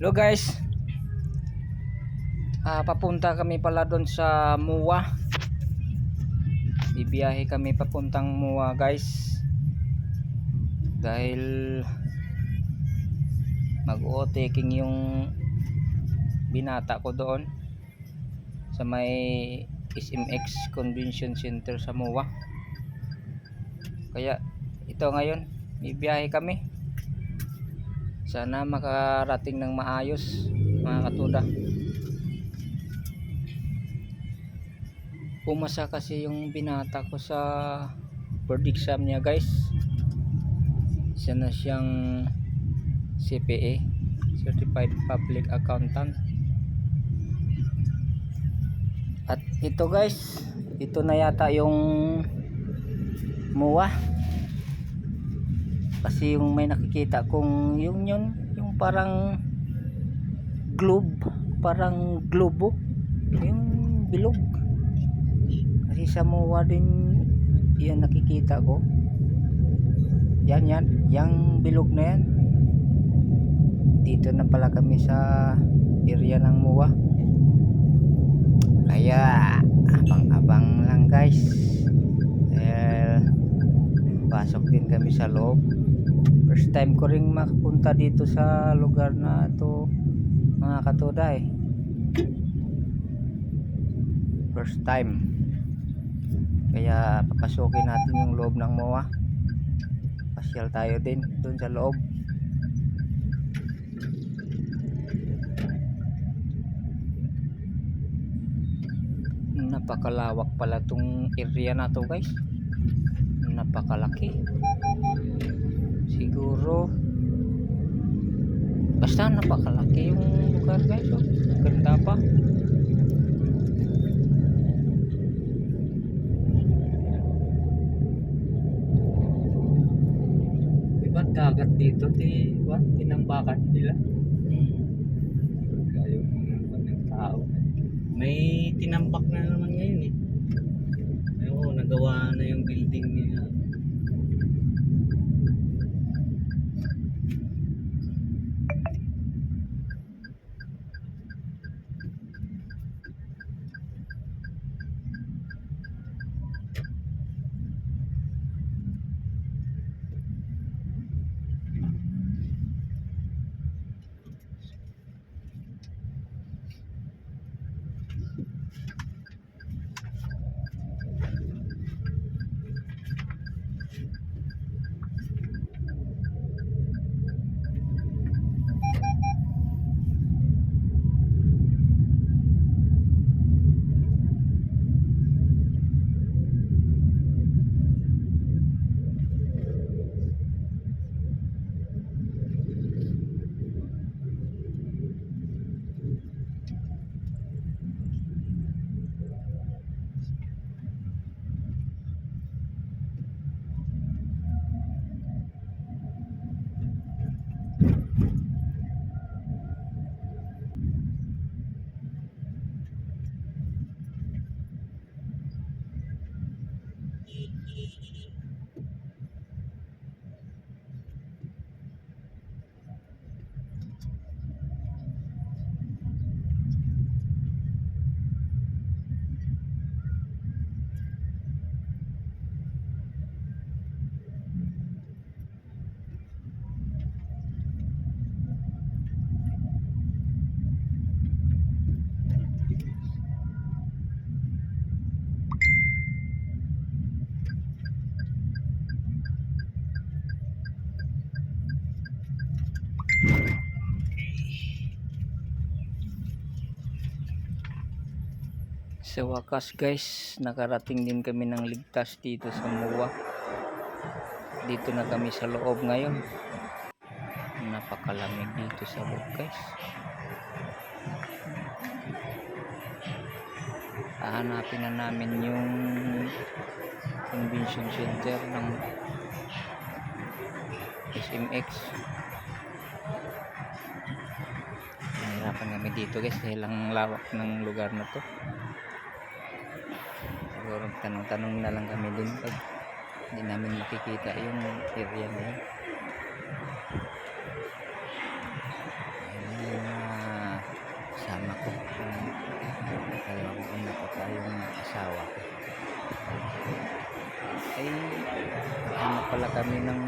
Hello guys. Ah, papunta kami pala doon sa Muwa. Bibiyahe kami papuntang Muwa, guys. Dahil mag-o-taking yung binata ko doon sa may SMX Convention Center sa Muwa. Kaya ito ngayon, bibiyahe kami. Sana makarating ng maayos mga katuda. Pumasa kasi yung binata ko sa board exam niya guys. Siya na siyang CPA, Certified Public Accountant. At ito guys, ito na yata yung MUA kasi yung may nakikita kong yung yun yung parang globe parang globo. Yung bilog. Kasi sa MUA din yun nakikita ko. Yan yan yung bilog na yan. Dito na pala kami sa area ng MUA kaya abang-abang lang guys. Eh, pasok din kami sa loob first time ko ring makapunta dito sa lugar na to mga katuda eh. First time. Kaya papasukin natin yung loob ng MOA. Pasyal tayo din dun sa loob. Napakalawak pala tong area na to guys. Napakalaki siguro basta napakalaki yung lugar guys oh. ganda pa Diba dagat dito, ti, what? Tinambakan nila. May tinambak na naman ngayon eh. Ayun, nagawa na yung building nila. Sa wakas guys nakarating din kami ng ligtas dito sa MUA dito na kami sa loob ngayon. Napakalamig dito sa loob guys. Hahanapin na namin yung convention center ng SMX nahirapan kami dito guys dahil ang lawak ng lugar na to siguro tanong-tanong na lang kami dun pag hindi namin makikita yung area na yun. Ah, sama ko. Kung dalawa ko kung nakita yung asawa ay ano pala kami ng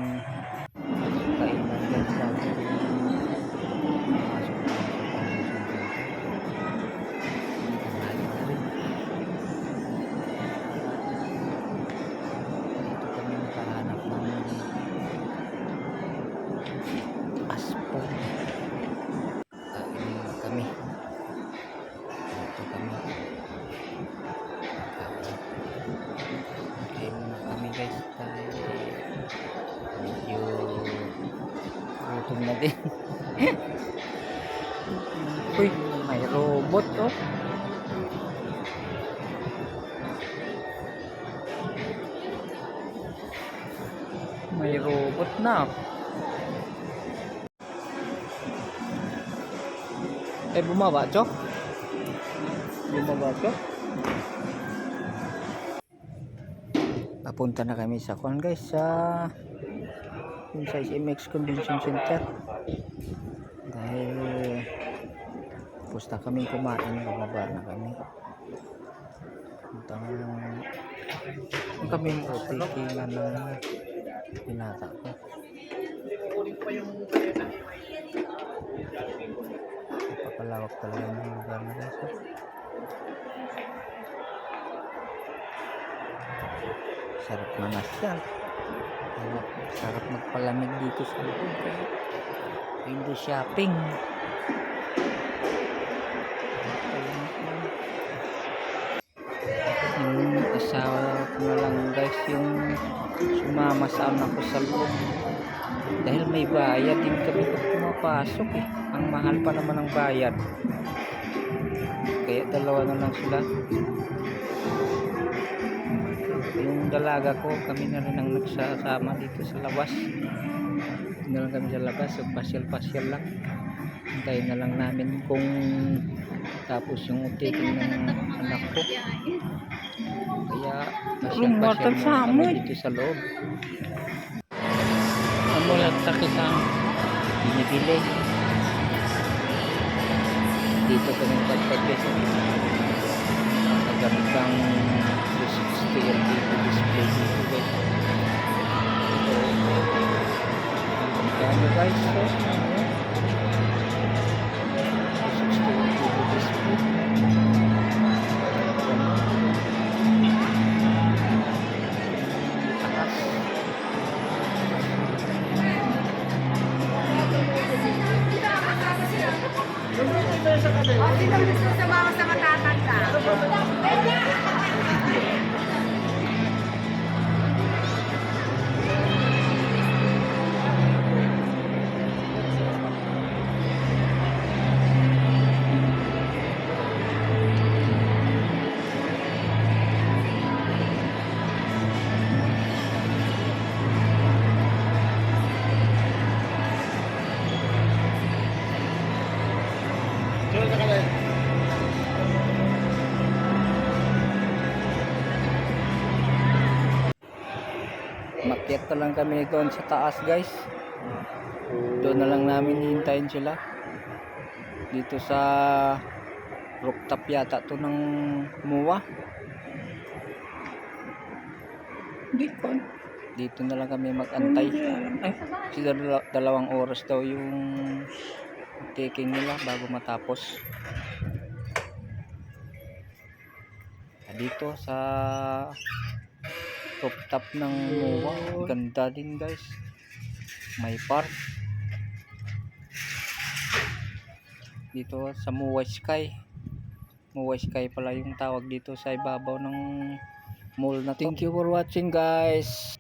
Dito kami. Kain muna kami guys. Dahil medyo gutom na din. Uy, may robot oh. May robot na. Eh, bumaba, Chok? Bumaba, Chok? Papunta na kami sa kwan guys sa yung sa SMX Convention Center. Dahil na kami kumain bumaba na kami. Punta na kami tikingan ng pinata ko. Napakalawak talaga ng lugar na guys sarap mamasyal sarap, sarap magpalamig dito sa loob window shopping. Yung asawa ko na lang guys yung sumama sa anak ko sa loob. Dahil may bayad din kami pag pumapasok eh. Ang mahal pa naman ang bayad. Kaya dalawa na lang sila yung dalaga ko kami na rin ang nagsasama dito sa labas. Na lang kami sa labas so pasyal pasyal lang. Hintayin na lang namin kung tapos yung utikin ng anak ko. Kaya pasyal pasyal muna kami dito sa loob. Ano lang takisang binibili. Dito kami pagpagkis magandang 260 LTV display dito. Guys so magkano guys so 260 LTV display takas O, sino gusto sumama sa matatanda? ¡Vamos! Makyat na lang kami doon sa taas guys. Doon na lang namin hihintayin sila. Dito sa rooftop yata to ng MUA. Ko. Dito na lang kami mag-antay. Kasi dala- dalawang oras daw yung taking nila bago matapos. Dito sa rooftop ng MUA. Ganda din guys. May park. Dito sa MUA Sky. MUA Sky pala yung tawag dito sa ibabaw ng mall na to. Thank you for watching guys.